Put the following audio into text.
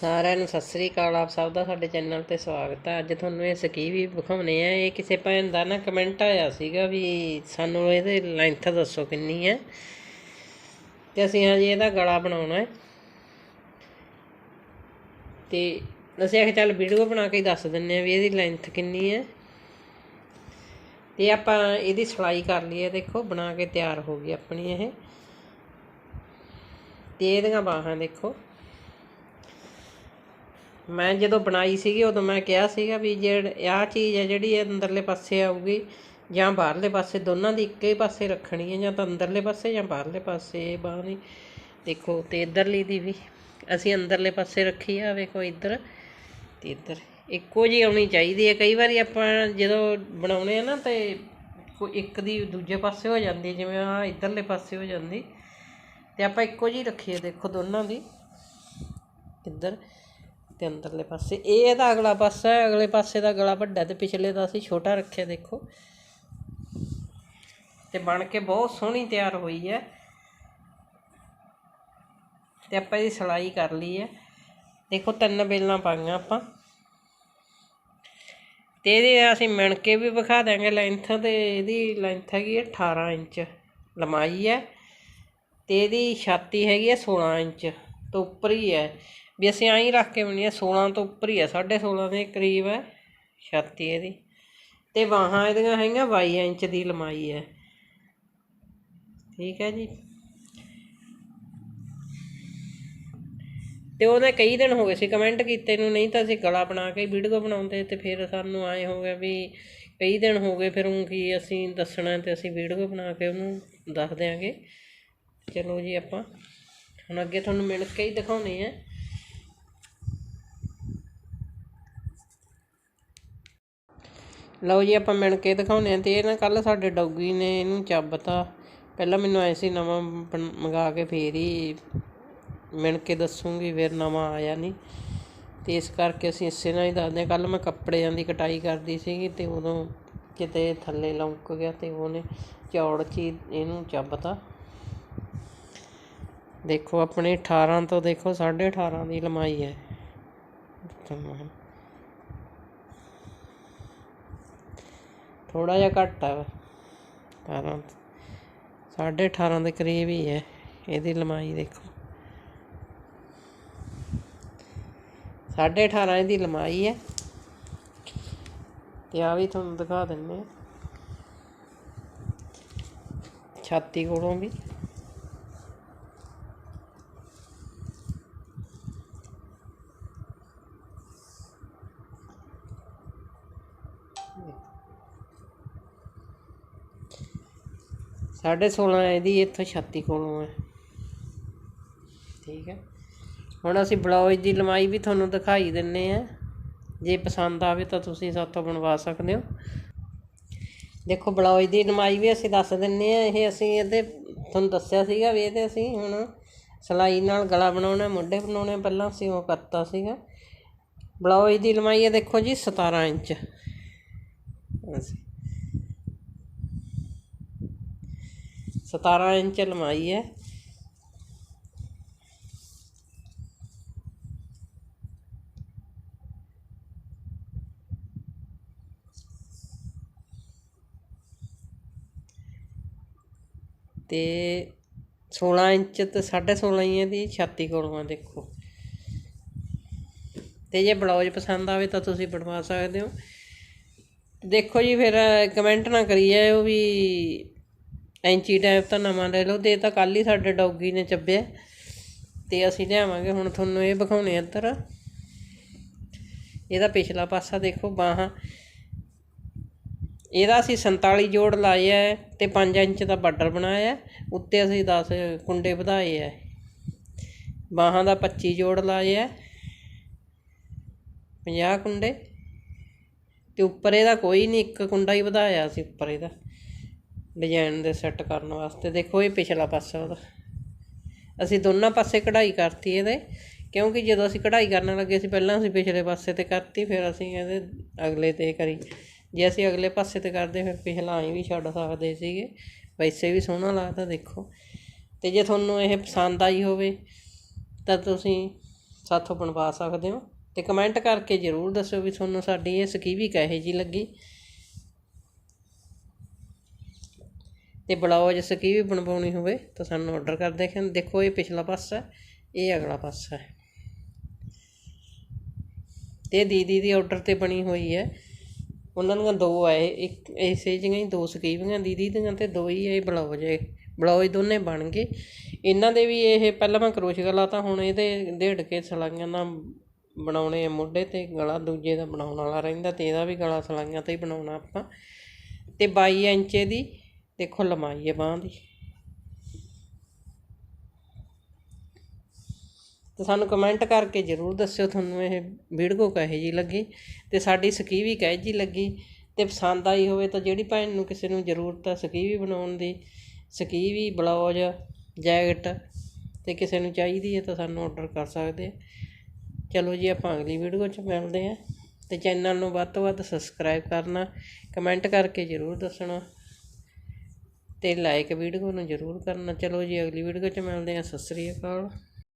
ਸਾਰਿਆਂ ਨੂੰ ਸਤਿ ਸ੍ਰੀ ਅਕਾਲ। ਆਪ ਸਭ ਦਾ ਸਾਡੇ ਚੈਨਲ ਤੇ ਸਵਾਗਤ ਹੈ। ਅੱਜ ਤੁਹਾਨੂੰ ਇਹ ਸਕੀ ਵੀ ਵਿਖਾਉਣੇ ਆ। ਇਹ ਕਿਸੇ ਭੈਣ ਦਾ ਨਾ ਕਮੈਂਟ ਆਇਆ ਸੀਗਾ ਵੀ ਸਾਨੂੰ ਇਹਦੇ ਲੈਂਥ ਦੱਸੋ ਕਿੰਨੀ ਹੈ। ਤੇ ਅਸੀਂ ਹਜੇ ਇਹਦਾ ਗਲਾ ਬਣਾਉਣਾ ਹੈ। ਤੇ ਅਸੀਂ ਆਖਿਆ ਚੱਲ ਵੀਡੀਓ ਬਣਾ ਕੇ ਦੱਸ ਦਿੰਨੇ ਆ ਵੀ ਇਹਦੀ ਲੈਂਥ ਕਿੰਨੀ ਹੈ। ਤੇ ਆਪਾਂ ਇਹਦੀ ਸਿਲਾਈ ਕਰ ਲਈ ਹੈ ਦੇਖੋ, ਬਣਾ ਕੇ ਤਿਆਰ ਹੋ ਗਈ ਆਪਣੀ ਇਹ। ਤੇ ਇਹਦੀਆਂ ਬਾਹਾਂ ਦੇਖੋ। ਮੈਂ ਜਦੋਂ ਬਣਾਈ ਸੀਗੀ, ਉਦੋਂ ਮੈਂ ਕਿਹਾ ਸੀਗਾ ਵੀ ਜਿਹੜੀ ਆਹ ਚੀਜ਼ ਹੈ ਜਿਹੜੀ ਇਹ ਅੰਦਰਲੇ ਪਾਸੇ ਆਊਗੀ ਜਾਂ ਬਾਹਰਲੇ ਪਾਸੇ, ਦੋਨਾਂ ਦੀ ਇੱਕੇ ਪਾਸੇ ਰੱਖਣੀ ਹੈ ਜਾਂ ਤਾਂ ਅੰਦਰਲੇ ਪਾਸੇ ਜਾਂ ਬਾਹਰਲੇ ਪਾਸੇ, ਇਹ ਬਾਂਹ ਦੇਖੋ, ਤੇ ਇਧਰਲੀ ਦੀ ਵੀ ਅਸੀਂ ਅੰਦਰਲੇ ਪਾਸੇ ਰੱਖੀ ਆ, ਵੇਖੋ ਇੱਧਰ ਤੇ ਇੱਧਰ। ਇੱਕੋ ਜਿਹੀ ਆਉਣੀ ਚਾਹੀਦੀ ਹੈ। ਕਈ ਵਾਰੀ ਆਪਾਂ ਜਦੋਂ ਬਣਾਉਣੇ ਆ ਨਾ, ਤੇ ਕੋਈ ਇੱਕ ਦੀ ਦੂਜੇ ਪਾਸੇ ਹੋ ਜਾਂਦੀ ਜਿਵੇਂ ਆ ਇੱਧਰਲੇ ਪਾਸੇ ਹੋ ਜਾਂਦੀ। ਤੇ ਆਪਾਂ ਇੱਕੋ ਜਿਹੀ ਰੱਖੀਏ ਦੇਖੋ ਦੋਨਾਂ ਦੀ। ਇੱਧਰ। ਤੇ ਅੰਦਰਲੇ ਪਾਸੇ। ਇਹ ਇਹਦਾ ਅਗਲਾ ਪਾਸਾ ਹੈ, ਅਗਲੇ ਪਾਸੇ ਦਾ ਗਲਾ ਵੱਡਾ ਤੇ ਪਿਛਲੇ ਦਾ ਅਸੀਂ ਛੋਟਾ ਰੱਖਿਆ, ਦੇਖੋ। ਤੇ ਬਣ ਕੇ ਬਹੁਤ ਸੋਹਣੀ ਤਿਆਰ ਹੋਈ ਹੈ। ਤੇ ਆਪਾਂ ਇਹਦੀ ਸਿਲਾਈ ਕਰ ਲਈ ਹੈ। ਦੇਖੋ, ਤਿੰਨ ਬੇਲਾਂ ਪਾਈਆਂ ਆਪਾਂ। ਤੇ ਇਹਦੇ ਅਸੀਂ ਮਿਣ ਕੇ ਵੀ ਵਿਖਾ ਦਾਂਗੇ ਲੈਂਥ ਤੇ ਇਹਦੀ ਲੈਂਥ ਹੈਗੀ ਹੈ 18 ਇੰਚ ਲੰਮਾਈ ਹੈ। ਤੇ ਇਹਦੀ ਛਾਤੀ ਹੈਗੀ ਹੈ 16 ਇੰਚ, ਤੋਂ ਉੱਪਰ ਹੀ ਹੈ। ਵੀ ਅਸੀਂ ਐਂ ਰੱਖ ਕੇ ਬਣੀ ਹੈ 16 ਤੋਂ ਉੱਪਰ ਹੀ ਹੈ 16.5 ਦੇ ਕਰੀਬ ਹੈ ਛਾਤੀ ਇਹਦੀ। ਤੇ ਬਾਹਾਂ ਇਹਦੀਆਂ ਹੈਗੀਆਂ 22 ਇੰਚ ਦੀ ਲੰਮਾਈ ਹੈ ਠੀਕ ਹੈ ਜੀ। ਤੇ ਉਹਨੇ ਕਈ ਦਿਨ ਹੋ ਗਏ ਸੀ ਕਮੈਂਟ ਕੀਤੇ ਨੂੰ, ਨਹੀਂ ਤਾਂ ਅਸੀਂ ਗਲਾ ਬਣਾ ਕੇ ਵੀਡੀਓ ਬਣਾਉਂਦੇ ਤੇ ਫਿਰ ਸਾਨੂੰ ਆਏ ਹੋ ਗਿਆ ਵੀ ਕਈ ਦਿਨ ਹੋ ਗਏ, ਫਿਰ ਉਹ ਕੀ ਅਸੀਂ ਦੱਸਣਾ ਤੇ ਅਸੀਂ ਵੀਡੀਓ ਬਣਾ ਕੇ ਉਹਨੂੰ ਦੱਸ ਦਿਆਂਗੇ। ਚਲੋ ਜੀ ਆਪਾਂ, ਹੁਣ ਅੱਗੇ ਤੁਹਾਨੂੰ ਮਿਲ ਕੇ ਹੀ ਦਿਖਾਉਣੇ ਆ। ਲਓ ਜੀ, ਆਪਾਂ ਮਿਣ ਕੇ ਦਿਖਾਉਣੇ ਆ ਤੇ ਇਹ ਨਾ ਕੱਲ ਸਾਡੇ ਡੌਗੀ ਨੇ ਇਹਨੂੰ ਚੱਬਤਾ। ਪਹਿਲਾਂ ਮੈਨੂੰ ਐ ਸੀ, ਨਵਾਂ ਬਣ- ਮੰਗਾ ਕੇ ਫੇਰ ਹੀ ਮਿਣ ਕੇ ਦੱਸੂਗੀ, ਫਿਰ ਨਵਾਂ ਆਇਆ ਨਹੀਂ ਤੇ ਇਸ ਕਰਕੇ ਅਸੀਂ ਇਸੇ ਨਾਲ ਹੀ ਦੱਸਦੇ ਕੱਲ ਮੈਂ ਕੱਪੜਿਆਂ ਦੀ ਕਟਾਈ ਕਰਦੀ ਸੀਗੀ ਤੇ ਉਦੋਂ ਕਿਤੇ ਥੱਲੇ ਲੌਂਕ ਗਿਆ ਤੇ ਉਹਨੇ ਚੌੜ ਚ ਹੀ ਇਹਨੂੰ ਚੱਬਤਾ। ਦੇਖੋ, ਆਪਣੇ 18 ਤੋਂ ਦੇਖੋ 18.5 ਦੀ ਲੰਮਾਈ ਹੈ। ਥੋੜਾ ਜਿਹਾ ਘੱਟ ਆ। 18 ਸਾਢੇ 18 ਦੇ ਕਰੀਬ ਹੀ ਹੈ ਇਹਦੀ ਲੰਮਾਈ ਦੇਖੋ। ਸਾਢੇ 18 ਇਹਦੀ ਲੰਮਾਈ ਹੈ। ਤੇ ਆ ਵੀ ਤੁਹਾਨੂੰ ਦਿਖਾ ਦਿੰਨੇ ਛਾਤੀ ਕੋਲੋਂ ਵੀ। ਸਾਢੇ 16 ਇਹਦੀ ਇੱਥੋਂ ਛਾਤੀ ਕੋਲੋਂ ਹੈ। ਠੀਕ ਹੈ। ਹੁਣ ਅਸੀਂ ਬਲਾਉਜ ਦੀ ਲੰਮਾਈ ਵੀ ਤੁਹਾਨੂੰ ਦਿਖਾਈ ਦਿੰਨੇ ਆ। ਜੇ ਪਸੰਦ ਆਵੇ ਤਾਂ ਤੁਸੀਂ ਸਾਤੋਂ ਬਣਵਾ ਸਕਦੇ ਹੋ। ਦੇਖੋ ਬਲਾਉਜ ਦੀ ਲੰਮਾਈ ਵੀ ਅਸੀਂ ਦੱਸ ਦਿੰਨੇ ਆ। ਇਹ ਅਸੀਂ ਇਹਦੇ, ਤੁਹਾਨੂੰ ਦੱਸਿਆ ਸੀਗਾ ਵੀ ਇਹਦੇ ਅਸੀਂ ਹੁਣ ਸਲਾਈ ਨਾਲ ਗਲਾ ਬਣਾਉਣਾ, ਮੋਢੇ ਬਣਾਉਣੇ, ਪਹਿਲਾਂ ਅਸੀਂ ਉਹ ਕਰਤਾ ਸੀਗਾ। ਬਲਾਉਜ ਦੀ ਲੰਬਾਈ ਹੈ ਦੇਖੋ ਜੀ 17 ਇੰਚ। ਅਸੀਂ 17 ਇੰਚ ਲੰਮਾਈ ਹੈ ਤੇ 16 ਇੰਚ ਤੇ 16.5 ਹੀ ਦੀ ਛਾਤੀ ਕੋਲੋਂ ਆ ਦੇਖੋ ਤੇ ਜੇ ਬਲਾਉਜ ਪਸੰਦ ਆਵੇ ਤਾਂ ਤੁਸੀਂ ਬਣਵਾ ਸਕਦੇ ਹੋ ਦੇਖੋ ਜੀ ਫਿਰ ਕਮੈਂਟ ਨਾ ਕਰੀ ਜਾਇਓ ਵੀ ਐਂਚੀ ਟੈਪ ਤਾਂ ਨਵਾਂ ਲੈ ਲਓ, ਦੇ ਤਾਂ ਕੱਲ ਹੀ ਸਾਡੇ ਡੌਗੀ ਨੇ ਚੱਬਿਆ। ਤੇ ਅਸੀਂ ਲਿਆਵਾਂਗੇ, ਹੁਣ ਤੁਹਾਨੂੰ ਇਹ ਵਿਖਾਉਣੇ ਇੱਧਰ ਇਹਦਾ ਪਿਛਲਾ ਪਾਸਾ ਦੇਖੋ, ਬਾਹਾਂ। ਇਹਦਾ ਅਸੀਂ 47 ਜੋੜ ਲਾਏ ਆ ਤੇ 5 ਇੰਚ ਦਾ ਬਾਰਡਰ ਬਣਾਇਆ ਉੱਤੇ ਅਸੀਂ 10 ਕੁੰਡੇ ਵਧਾਏ ਆ। ਬਾਹਾਂ ਦਾ 25 ਜੋੜ ਲਾਏ ਆ। 50 ਕੁੰਡੇ। ਤੇ ਉੱਪਰ ਇਹਦਾ ਕੋਈ ਨਹੀਂ, ਇੱਕ ਕੁੰਡਾ ਹੀ ਵਧਾਇਆ ਅਸੀਂ ਉੱਪਰ ਇਹਦਾ। ਡਿਜ਼ਾਈਨ ਦੇ ਸੈੱਟ ਕਰਨ ਵਾਸਤੇ। ਦੇਖੋ ਇਹ ਪਿਛਲਾ ਪਾਸਾ ਉਹਦਾ। ਅਸੀਂ ਦੋਨਾਂ ਪਾਸੇ ਕਢਾਈ ਕਰਤੀ ਇਹਦੇ, ਕਿਉਂਕਿ ਜਦੋਂ ਅਸੀਂ ਕਢਾਈ ਕਰਨ ਲੱਗੇ ਸੀ, ਪਹਿਲਾਂ ਅਸੀਂ ਪਿਛਲੇ ਪਾਸੇ ਤੇ ਕਰਤੀ, ਫਿਰ ਅਸੀਂ ਇਹਦੇ ਅਗਲੇ ਤੇ ਕਰੀ। ਜੇ ਅਸੀਂ ਅਗਲੇ ਪਾਸੇ ਤੇ ਕਰਦੇ, ਫਿਰ ਪਿਛਲਾ ਐਂ ਵੀ ਛੱਡ ਸਕਦੇ ਸੀਗੇ। ਵੈਸੇ ਵੀ ਸੋਹਣਾ ਲੱਗਦਾ, ਦੇਖੋ। ਤੇ ਜੇ ਤੁਹਾਨੂੰ ਇਹ ਪਸੰਦ ਆਈ ਹੋਵੇ, ਤਾਂ ਤੁਸੀਂ ਸਾਥੋਂ ਬਣਵਾ ਸਕਦੇ ਹੋ। ਤੇ ਕਮੈਂਟ ਕਰਕੇ ਜਰੂਰ ਦੱਸਿਓ ਵੀ ਤੁਹਾਨੂੰ ਸਾਡੀ ਇਹ ਸਕੀਵੀ ਕਹੇ ਜੀ ਲੱਗੀ। ਤੇ ਬਲਾਉਜ ਸਕੀਵੀ ਬਣਵਾਉਣੀ ਹੋਵੇ ਤਾਂ ਸਾਨੂੰ ਆਰਡਰ ਕਰ ਦੇਖਣ ਦੇਖੋ ਇਹ ਪਿਛਲਾ ਪਾਸਾ ਇਹ ਅਗਲਾ ਪਾਸਾ ਹੈ। ਤੇ ਦੀਦੀ ਦੀ ਆਰਡਰ ਤੇ ਬਣੀ ਹੋਈ ਹੈ। ਉਹਨਾਂ ਦੀਆਂ ਦੋ ਆਏ, ਇੱਕ ਇਸੇ ਜਿਹੀਆਂ ਹੀ ਦੋ ਸਕੀਵੀਆਂ ਦੀਦੀ ਦੀਆਂ ਤੇ ਦੋ ਹੀ ਇਹ ਬਲਾਉਜ ਹੈ ਬਲਾਉਜ ਦੋਨੇ ਬਣ ਗਏ। ਇਹਨਾਂ ਦੇ ਵੀ ਇਹ ਪਹਿਲਾਂ ਮੈਂ ਕਰੋਸ਼ ਗਲਾ ਤਾਂ ਹੁਣ ਇਹਦੇ ਡੇਢ ਕੇ ਸਲਾਈਆਂ ਨਾਲ ਬਣਾਉਣੇ ਆ ਮੋਢੇ ਤੇ, ਗਲਾ ਦੂਜੇ ਦਾ ਬਣਾਉਣ ਵਾਲਾ ਰਹਿੰਦਾ ਤੇ ਇਹਦਾ ਵੀ ਗਲਾ ਸਲਾਈਆਂ ਤੇ ਹੀ ਬਣਾਉਣਾ ਆਪਾਂ। ਤੇ 22 ਇੰਚ ਦੀ ਦੇਖੋ ਲੰਮਾਈ ਹੈ ਬਾਂਹ ਦੀ। ਤੇ ਸਾਨੂੰ ਕਮੈਂਟ ਕਰਕੇ ਜਰੂਰ ਦੱਸਿਓ ਤੁਹਾਨੂੰ ਇਹ ਵੀਡੀਓ ਕਹੇ ਜੀ ਲੱਗੀ ਤੇ ਸਾਡੀ ਸਕੀਵੀ ਕਹੇ ਜੀ ਲੱਗੀ ਤੇ ਪਸੰਦ ਆਈ ਹੋਵੇ ਤਾਂ ਜਿਹੜੀ ਭੈਣ ਨੂੰ ਕਿਸੇ ਨੂੰ ਜ਼ਰੂਰਤ ਹੈ ਸਕੀਵੀ ਬਣਾਉਣ ਦੀ, ਸਕੀਵੀ ਬਲਾਉਜ ਜੈਕਟ ਤੇ ਕਿਸੇ ਨੂੰ ਚਾਹੀਦੀ ਹੈ ਤਾਂ ਸਾਨੂੰ ਆਰਡਰ ਕਰ ਸਕਦੇ ਆ। ਚਲੋ ਜੀ ਆਪਾਂ ਅਗਲੀ ਵੀਡੀਓ 'ਚ ਮਿਲਦੇ ਹਾਂ ਤੇ ਚੈਨਲ ਨੂੰ ਵੱਧ ਤੋਂ ਵੱਧ ਸਬਸਕ੍ਰਾਈਬ ਕਰਨਾ ਕਮੈਂਟ ਕਰਕੇ ਜਰੂਰ ਦੱਸਣਾ। ਅਤੇ ਲਾਈਕ ਵੀਡੀਓ ਨੂੰ ਜਰੂਰ ਕਰਨਾ। ਚਲੋ ਜੀ, ਅਗਲੀ ਵੀਡੀਓ 'ਚ ਮਿਲਦੇ ਹਾਂ। ਸਤਿ ਸ੍ਰੀ ਅਕਾਲ।